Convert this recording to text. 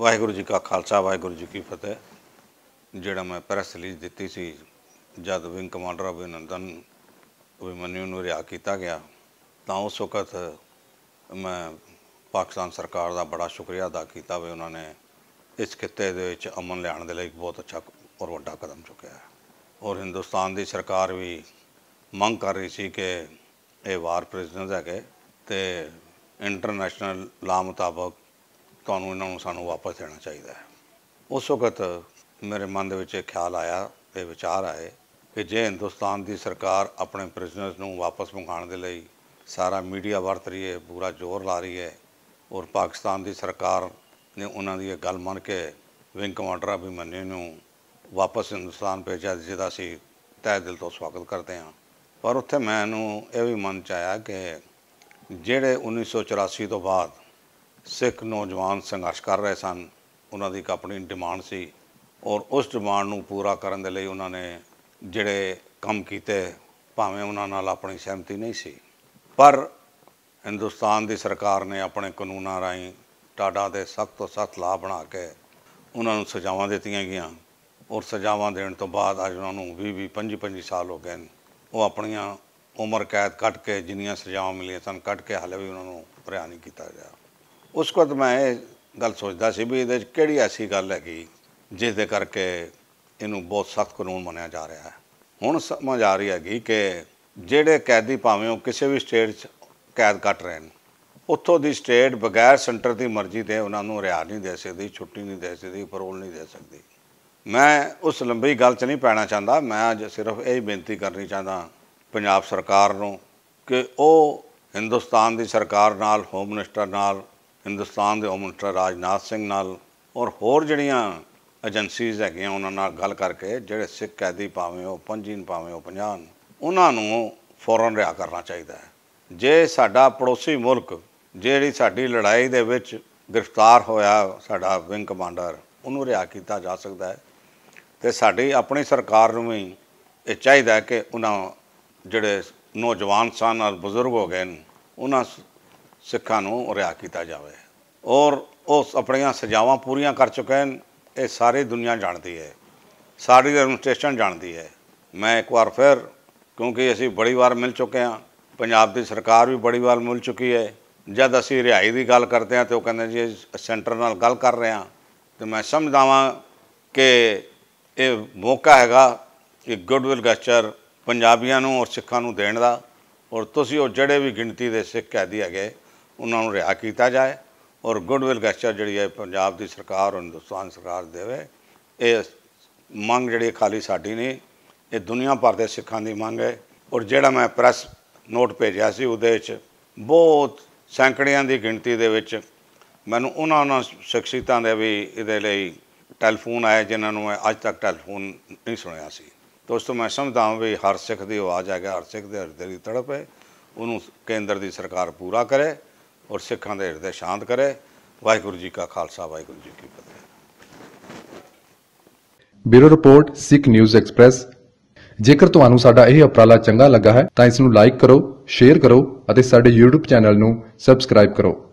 ਵਾਹਿਗੁਰੂ ਜੀ ਕਾ ਖਾਲਸਾ, ਵਾਹਿਗੁਰੂ ਜੀ ਕੀ ਫਤਿਹ। ਜਿਹੜਾ ਮੈਂ ਪ੍ਰੈਸ ਰਿਲੀਜ਼ ਦਿੱਤੀ ਸੀ, ਜਦ ਵਿੰਗ ਕਮਾਂਡਰ ਅਭਿਨੰਦਨ ਅਭਿਮਨਿਊ ਨੂੰ ਰਿਹਾ ਕੀਤਾ ਗਿਆ, ਤਾਂ ਉਸ ਵਕਤ ਮੈਂ ਪਾਕਿਸਤਾਨ ਸਰਕਾਰ ਦਾ ਬੜਾ ਸ਼ੁਕਰੀਆ ਅਦਾ ਕੀਤਾ ਵੀ ਉਹਨਾਂ ਨੇ ਇਸ ਖਿੱਤੇ ਦੇ ਵਿੱਚ ਅਮਨ ਲਿਆਉਣ ਦੇ ਲਈ ਇੱਕ ਬਹੁਤ ਅੱਛਾ ਔਰ ਵੱਡਾ ਕਦਮ ਚੁੱਕਿਆ ਹੈ। ਔਰ ਹਿੰਦੁਸਤਾਨ ਦੀ ਸਰਕਾਰ ਵੀ ਮੰਗ ਕਰ ਰਹੀ ਸੀ ਕਿ ਇਹ ਵਾਰ ਪ੍ਰਿਜ਼ਨਰਸ ਹੈਗੇ ਤੇ ਇੰਟਰਨੈਸ਼ਨਲ ਲਾ ਮੁਤਾਬਕ ਤੁਹਾਨੂੰ ਇਹਨਾਂ ਨੂੰ ਸਾਨੂੰ ਵਾਪਸ ਦੇਣਾ ਚਾਹੀਦਾ ਹੈ। ਉਸ ਵਕਤ ਮੇਰੇ ਮਨ ਦੇ ਵਿੱਚ ਇਹ ਖਿਆਲ ਆਇਆ ਤੇ ਵਿਚਾਰ ਆਏ ਕਿ ਜੇ ਹਿੰਦੁਸਤਾਨ ਦੀ ਸਰਕਾਰ ਆਪਣੇ ਪ੍ਰਿਜ਼ਨਰਸ ਨੂੰ ਵਾਪਸ ਮੰਗਾਉਣ ਦੇ ਲਈ ਸਾਰਾ ਮੀਡੀਆ ਵਰਤ ਰਹੀ ਹੈ, ਪੂਰਾ ਜ਼ੋਰ ਲਾ ਰਹੀ ਹੈ ਔਰ ਪਾਕਿਸਤਾਨ ਦੀ ਸਰਕਾਰ ਨੇ ਉਹਨਾਂ ਦੀ ਇਹ ਗੱਲ ਮੰਨ ਕੇ ਵਿੰਗ ਕਮਾਂਡਰ ਅਭਿਮਨਿਊ ਨੂੰ ਵਾਪਸ ਹਿੰਦੁਸਤਾਨ ਭੇਜਿਆ ਜਿਹਦਾ ਅਸੀਂ ਤਹਿ ਦਿਲ ਤੋਂ ਸਵਾਗਤ ਕਰਦੇ ਹਾਂ। ਪਰ ਉੱਥੇ ਮੈਨੂੰ ਇਹ ਵੀ ਮਨ ਚ ਆਇਆ ਕਿ ਜਿਹੜੇ 1984 ਤੋਂ ਬਾਅਦ ਸਿੱਖ ਨੌਜਵਾਨ ਸੰਘਰਸ਼ ਕਰ ਰਹੇ ਸਨ। ਉਹਨਾਂ ਦੀ ਇੱਕ ਆਪਣੀ ਡਿਮਾਂਡ ਸੀ ਔਰ ਉਸ ਡਿਮਾਂਡ ਨੂੰ ਪੂਰਾ ਕਰਨ ਦੇ ਲਈ ਉਹਨਾਂ ਨੇ ਜਿਹੜੇ ਕੰਮ ਕੀਤੇ, ਭਾਵੇਂ ਉਹਨਾਂ ਨਾਲ ਆਪਣੀ ਸਹਿਮਤੀ ਨਹੀਂ ਸੀ। ਪਰ ਹਿੰਦੁਸਤਾਨ ਦੀ ਸਰਕਾਰ ਨੇ ਆਪਣੇ ਕਾਨੂੰਨਾਂ ਰਾਹੀਂ ਟਾਡਾ ਦੇ ਸਖਤ ਤੋਂ ਸਖਤ ਲਾਅ ਬਣਾ ਕੇ ਉਹਨਾਂ ਨੂੰ ਸਜ਼ਾਵਾਂ ਦਿੱਤੀਆਂ ਗਈਆਂ ਔਰ ਸਜ਼ਾਵਾਂ ਦੇਣ ਤੋਂ ਬਾਅਦ ਅੱਜ ਉਹਨਾਂ ਨੂੰ 20 20 25 25 ਸਾਲ ਹੋ ਗਏ ਨੇ। ਉਹ ਆਪਣੀਆਂ ਉਮਰ ਕੈਦ ਕੱਟ ਕੇ ਜਿੰਨੀਆਂ ਸਜ਼ਾਵਾਂ ਮਿਲੀਆਂ ਸਨ ਕੱਟ ਕੇ ਹਾਲੇ ਵੀ ਉਹਨਾਂ ਨੂੰ ਭਰਿਆ ਨਹੀਂ ਕੀਤਾ ਗਿਆ ਉਸ ਵਕਤ ਮੈਂ ਇਹ ਗੱਲ ਸੋਚਦਾ ਸੀ ਵੀ ਇਹਦੇ 'ਚ ਕਿਹੜੀ ਐਸੀ ਗੱਲ ਹੈਗੀ ਜਿਸ ਦੇ ਕਰਕੇ ਇਹਨੂੰ ਬਹੁਤ ਸਖਤ ਕਾਨੂੰਨ ਮੰਨਿਆ ਜਾ ਰਿਹਾ ਹੈ। ਹੁਣ ਸਮਝ ਆ ਰਹੀ ਹੈਗੀ ਕਿ ਜਿਹੜੇ ਕੈਦੀ ਭਾਵੇਂ ਉਹ ਕਿਸੇ ਵੀ ਸਟੇਟ 'ਚ ਕੈਦ ਕੱਟ ਰਹੇ ਨੇ, ਉੱਥੋਂ ਦੀ ਸਟੇਟ ਬਗੈਰ ਸੈਂਟਰ ਦੀ ਮਰਜ਼ੀ ਤੇ ਉਹਨਾਂ ਨੂੰ ਰਿਹਾਅ ਨਹੀਂ ਦੇ ਸਕਦੀ, ਛੁੱਟੀ ਨਹੀਂ ਦੇ ਸਕਦੀ ਪਰੋਲ ਨਹੀਂ ਦੇ ਸਕਦੀ। ਮੈਂ ਉਸ ਲੰਬੀ ਗੱਲ 'ਚ ਨਹੀਂ ਪੈਣਾ ਚਾਹੁੰਦਾ, ਮੈਂ ਅੱਜ ਸਿਰਫ ਇਹ ਹੀ ਬੇਨਤੀ ਕਰਨੀ ਚਾਹੁੰਦਾ ਪੰਜਾਬ ਸਰਕਾਰ ਨੂੰ ਕਿ ਉਹ ਹਿੰਦੁਸਤਾਨ ਦੀ ਸਰਕਾਰ ਨਾਲ ਹੋਮ ਮਿਨਿਸਟਰ ਨਾਲ ਹਿੰਦੁਸਤਾਨ ਦੇ ਹੋਮ ਮਿਨਿਸਟਰ ਰਾਜਨਾਥ ਸਿੰਘ ਨਾਲ ਔਰ ਹੋਰ ਜਿਹੜੀਆਂ ਏਜੰਸੀਜ਼ ਹੈਗੀਆਂ ਉਹਨਾਂ ਨਾਲ ਗੱਲ ਕਰਕੇ ਜਿਹੜੇ ਸਿੱਖ ਕੈਦੀ ਭਾਵੇਂ ਉਹ ਪੰਜੀ ਨੇ ਭਾਵੇਂ ਉਹ 50 ਉਹਨਾਂ ਨੂੰ ਫੌਰਨ ਰਿਹਾ ਕਰਨਾ ਚਾਹੀਦਾ ਹੈ। ਜੇ ਸਾਡਾ ਪੜੋਸੀ ਮੁਲਕ ਜਿਹੜੀ ਸਾਡੀ ਲੜਾਈ ਦੇ ਵਿੱਚ ਗ੍ਰਿਫਤਾਰ ਹੋਇਆ ਸਾਡਾ ਵਿੰਗ ਕਮਾਂਡਰ, ਉਹਨੂੰ ਰਿਹਾ ਕੀਤਾ ਜਾ ਸਕਦਾ ਹੈ। ਤੇ ਸਾਡੀ ਆਪਣੀ ਸਰਕਾਰ ਨੂੰ ਵੀ ਇਹ ਚਾਹੀਦਾ ਕਿ ਉਹਨਾਂ ਜਿਹੜੇ ਨੌਜਵਾਨ ਸਨ ਨਾਲ ਬਜ਼ੁਰਗ ਹੋ ਗਏ ਨੇ, ਉਹਨਾਂ ਸ- ਸਿੱਖਾਂ ਨੂੰ ਰਿਹਾ ਕੀਤਾ ਜਾਵੇ। ਔਰ ਉਹ ਆਪਣੀਆਂ ਸਜ਼ਾਵਾਂ ਪੂਰੀਆਂ ਕਰ ਚੁੱਕੇ ਹਨ ਇਹ ਸਾਰੀ ਦੁਨੀਆ ਜਾਣਦੀ ਹੈ। ਸਾਰੀ ਐਡਮਿਨਿਸਟ੍ਰੇਸ਼ਨ ਜਾਣਦੀ ਹੈ। ਮੈਂ ਇੱਕ ਵਾਰ ਫਿਰ, ਕਿਉਂਕਿ ਅਸੀਂ ਬੜੀ ਵਾਰ ਮਿਲ ਚੁੱਕੇ ਹਾਂ, ਪੰਜਾਬ ਦੀ ਸਰਕਾਰ ਵੀ ਬੜੀ ਵਾਰ ਮਿਲ ਚੁੱਕੀ ਹੈ, ਜਦ ਅਸੀਂ ਰਿਹਾਈ ਦੀ ਗੱਲ ਕਰਦੇ ਹਾਂ ਤੇ ਉਹ ਕਹਿੰਦੇ ਜੀ ਸੈਂਟਰ ਨਾਲ ਗੱਲ ਕਰ ਰਹੇ ਹਾਂ, ਤੇ ਮੈਂ ਸਮਝਦਾ ਵਾਂ ਕਿ ਇਹ ਮੌਕਾ ਹੈਗਾ ਕਿ ਗੁੱਡਵਿਲ ਗੈਸਚਰ ਪੰਜਾਬੀਆਂ ਨੂੰ ਔਰ ਸਿੱਖਾਂ ਨੂੰ ਦੇਣ ਦਾ, ਔਰ ਤੁਸੀਂ ਉਹ ਜਿਹੜੇ ਵੀ ਗਿਣਤੀ ਦੇ ਸਿੱਖ ਕੈਦੀ ਹੈਗੇ ਉਹਨਾਂ ਨੂੰ ਰਿਹਾ ਕੀਤਾ ਜਾਏ ਔਰ ਗੁੱਡਵਿਲ ਗੈਸਚਰ ਜਿਹੜੀ ਹੈ ਪੰਜਾਬ ਦੀ ਸਰਕਾਰ ਔਰ ਹਿੰਦੁਸਤਾਨ ਸਰਕਾਰ ਦੇਵੇ, ਇਹ ਮੰਗ ਜਿਹੜੀ ਖਾਲੀ ਸਾਡੀ ਨਹੀਂ, ਇਹ ਦੁਨੀਆ ਭਰ ਦੇ ਸਿੱਖਾਂ ਦੀ ਮੰਗ ਹੈ ਔਰ ਜਿਹੜਾ ਮੈਂ ਪ੍ਰੈਸ ਨੋਟ ਭੇਜਿਆ ਸੀ ਉਹਦੇ ਵਿੱਚ ਬਹੁਤ ਸੈਂਕੜਿਆਂ ਦੀ ਗਿਣਤੀ ਦੇ ਵਿੱਚ ਮੈਨੂੰ ਉਹਨਾਂ ਉਹਨਾਂ ਸ਼ਖਸੀਅਤਾਂ ਦੇ ਵੀ ਇਹਦੇ ਲਈ ਟੈਲੀਫੋਨ ਆਏ ਜਿਨ੍ਹਾਂ ਨੂੰ ਮੈਂ ਅੱਜ ਤੱਕ ਟੈਲੀਫੋਨ ਨਹੀਂ ਸੁਣਿਆ ਸੀ। ਦੋਸਤੋ ਮੈਂ ਸਮਝਦਾ ਹਾਂ ਵੀ ਹਰ ਸਿੱਖ ਦੀ ਆਵਾਜ਼ ਆ ਹੈਗਾ, ਹਰ ਸਿੱਖ ਦੇ ਹਿਰਦੇ ਦੀ ਤੜਪ ਹੈ, ਉਹਨੂੰ ਕੇਂਦਰ ਦੀ ਸਰਕਾਰ ਪੂਰਾ ਕਰੇ ਔਰ ਸਿੱਖਾਂ ਦੇ ਹਿਰਦੇ ਸ਼ਾਂਤ ਕਰੇ। ਵਾਹਿਗੁਰੂ ਜੀ ਕਾ ਖਾਲਸਾ, ਵਾਹਿਗੁਰੂ ਜੀ ਕੀ ਫਤਿਹ। Bureau report, Sikh news express. ਜੇਕਰ ਤੁਹਾਨੂੰ ਸਾਡਾ ਇਹ ਉਪਰਾਲਾ ਚੰਗਾ ਲੱਗਾ ਹੈ, ਤਾਂ ਇਸ ਨੂੰ ਲਾਈਕ ਕਰੋ, ਸ਼ੇਅਰ ਕਰੋ ਅਤੇ ਸਾਡੇ YouTube ਚੈਨਲ ਨੂੰ ਸਬਸਕ੍ਰਾਈਬ ਕਰੋ।